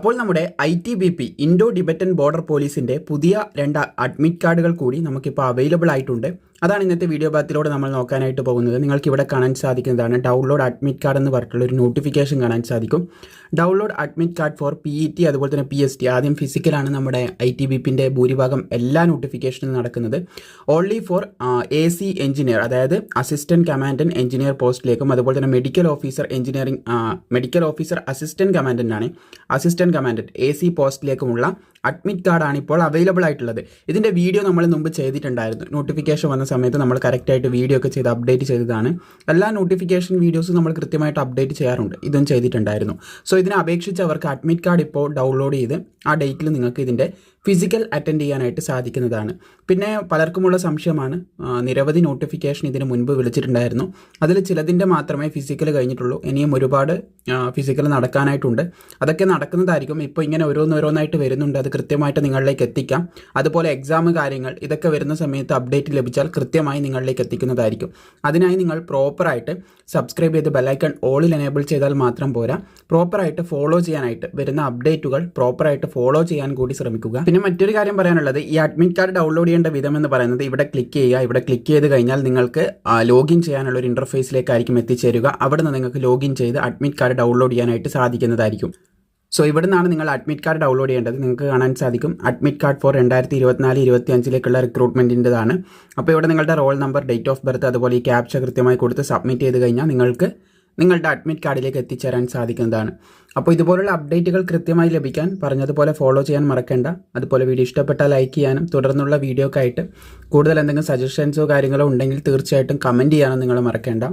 അപ്പോൾ നമ്മുടെ I T B P Indo Tibetan border പോലീസിന്റെ പുതിയ രണ്ട് അഡ്മിറ്റ് കാർഡുകൾ കൂടി നമുക്കിപ്പോൾ അവൈലബിൾ ആയിട്ടുണ്ട്. അതാണ് ഇന്നത്തെ വീഡിയോ ഭാഗത്തിലൂടെ നമ്മൾ നോക്കാനായിട്ട് പോകുന്നത്. നിങ്ങൾക്ക് ഇവിടെ കാണാൻ സാധിക്കുന്നതാണ് ഡൗൺലോഡ് അഡ്മിറ്റ് കാർഡ് എന്ന് പറഞ്ഞിട്ടുള്ള ഒരു നോട്ടിഫിക്കേഷൻ കാണാൻ സാധിക്കും. Download admit card for P E T അതുപോലെ തന്നെ പി എസ് ടി ആദ്യം ഫിസിക്കലാണ് നമ്മുടെ ഐ ടി ബി പിന്റെ ഭൂരിഭാഗം എല്ലാ നോട്ടിഫിക്കേഷനും നടക്കുന്നത്. Only for A C engineer അതായത് അസിസ്റ്റന്റ് കമാൻഡന്റ് എഞ്ചിനീയർ പോസ്റ്റിലേക്കും അതുപോലെ തന്നെ medical officer engineering medical officer assistant commandant ആണ് അസിസ്റ്റന്റ് കമാൻഡന്റ് എ സി പോസ്റ്റിലേക്കുമുള്ള അഡ്മിറ്റ് കാർഡാണ് ഇപ്പോൾ അവൈലബിൾ ആയിട്ടുള്ളത്. ഇതിന്റെ വീഡിയോ നമ്മൾ മുമ്പ് ചെയ്തിട്ടുണ്ടായിരുന്നു. നോട്ടിഫിക്കേഷൻ വന്ന സമയത്ത് നമ്മൾ കറക്റ്റായിട്ട് വീഡിയോ ഒക്കെ ചെയ്ത് അപ്ഡേറ്റ് ചെയ്തതാണ്. എല്ലാ നോട്ടിഫിക്കേഷൻ വീഡിയോസും നമ്മൾ കൃത്യമായിട്ട് അപ്ഡേറ്റ് ചെയ്യാറുണ്ട്. ഇതും ചെയ്തിട്ടുണ്ടായിരുന്നു. സോ ഇതിനെ അപേക്ഷിച്ച് അവർക്ക് അഡ്മിറ്റ് കാർഡ് ഇപ്പോൾ ഡൗൺലോഡ് ചെയ്ത് ആ ഡേറ്റിൽ നിങ്ങൾക്ക് ഇതിന്റെ ഫിസിക്കൽ അറ്റൻഡ് ചെയ്യാനായിട്ട് സാധിക്കുന്നതാണ്. പിന്നെ പലർക്കുമുള്ള സംശയമാണ് നിരവധി നോട്ടിഫിക്കേഷൻ ഇതിന് മുൻപ് വിളിച്ചിട്ടുണ്ടായിരുന്നു. അതിൽ ചിലതിന്റെ മാത്രമേ ഫിസിക്കൽ കഴിഞ്ഞിട്ടുള്ളൂ. ഇനിയും ഒരുപാട് ഫിസിക്കൽ നടക്കാനായിട്ടുണ്ട്. അതൊക്കെ നടക്കുന്നതായിരിക്കും. ഇപ്പോൾ ഇങ്ങനെ ഓരോന്നോരോന്നായിട്ട് വരുന്നുണ്ട്. അത് കൃത്യമായിട്ട് നിങ്ങളിലേക്ക് എത്തിക്കാം. അതുപോലെ എക്സാം കാര്യങ്ങൾ ഇതൊക്കെ വരുന്ന സമയത്ത് അപ്ഡേറ്റ് ലഭിച്ചാൽ കൃത്യമായി നിങ്ങളിലേക്ക് എത്തിക്കുന്നതായിരിക്കും. അതിനായി നിങ്ങൾ പ്രോപ്പറായിട്ട് സബ്സ്ക്രൈബ് ചെയ്ത് ബെല്ലൈക്കൺ ഓളിൽ എനേബിൾ ചെയ്താൽ മാത്രം പോരാ. പ്രോപ്പറായിട്ട് ഫോളോ ചെയ്യാനായിട്ട് വരുന്ന അപ്ഡേറ്റുകൾ പ്രോപ്പറായിട്ട് ഫോളോ ചെയ്യാൻ കൂടി ശ്രമിക്കുക. പിന്നെ മറ്റൊരു കാര്യം പറയാനുള്ളത് ഈ അഡ്മിറ്റ് കാർഡ് ഡൗൺലോഡ് ചെയ്യേണ്ട വിധം എന്ന് പറയുന്നത് ഇവിടെ ക്ലിക്ക് ചെയ്യുക. ഇവിടെ ക്ലിക്ക് ചെയ്ത് കഴിഞ്ഞാൽ നിങ്ങൾക്ക് ലോഗിൻ ചെയ്യാനുള്ള ഒരു ഇന്റർഫേസിലേക്കായിരിക്കും എത്തിച്ചേരുക. അവിടെ നിന്ന് നിങ്ങൾക്ക് ലോഗിൻ ചെയ്ത് അഡ്മിറ്റ് കാർഡ് ഡൗൺലോഡ് ചെയ്യാനായിട്ട് സാധിക്കുന്നതായിരിക്കും. സോ ഇവിടെ നിന്നാണ് നിങ്ങൾ അഡ്മിറ്റ് കാർഡ് ഡൗൺലോഡ് ചെയ്യേണ്ടത്. നിങ്ങൾക്ക് കാണാൻ സാധിക്കും. അഡ്മിറ്റ് കാർഡ് ഫോർ രണ്ടായിരത്തി ഇരുപത്തിനാല് ഇരുപത്തി അഞ്ചിലേക്കുള്ള റിക്രൂട്ട്മെന്റിന്റെതാണ് അപ്പോൾ ഇവിടെ നിങ്ങളുടെ roll number date of birth അതുപോലെ ഈ ക്യാപ്ച കൃത്യമായി കൊടുത്ത് സബ്മിറ്റ് ചെയ്ത് കഴിഞ്ഞാൽ നിങ്ങൾക്ക് നിങ്ങളുടെ അഡ്മിറ്റ് കാർഡിലേക്ക് എത്തിച്ചേരാൻ സാധിക്കുന്നതാണ്. അപ്പോൾ ഇതുപോലുള്ള അപ്ഡേറ്റുകൾ കൃത്യമായി ലഭിക്കാൻ പറഞ്ഞതുപോലെ ഫോളോ ചെയ്യാൻ മറക്കേണ്ട. അതുപോലെ വീഡിയോ ഇഷ്ടപ്പെട്ടാൽ ലൈക്ക് ചെയ്യാനും തുടർന്നുള്ള വീഡിയോക്കായിട്ട് കൂടുതൽ എന്തെങ്കിലും സജഷൻസോ കാര്യങ്ങളോ ഉണ്ടെങ്കിൽ തീർച്ചയായിട്ടും കമന്റ് ചെയ്യാനും നിങ്ങൾ മറക്കേണ്ട.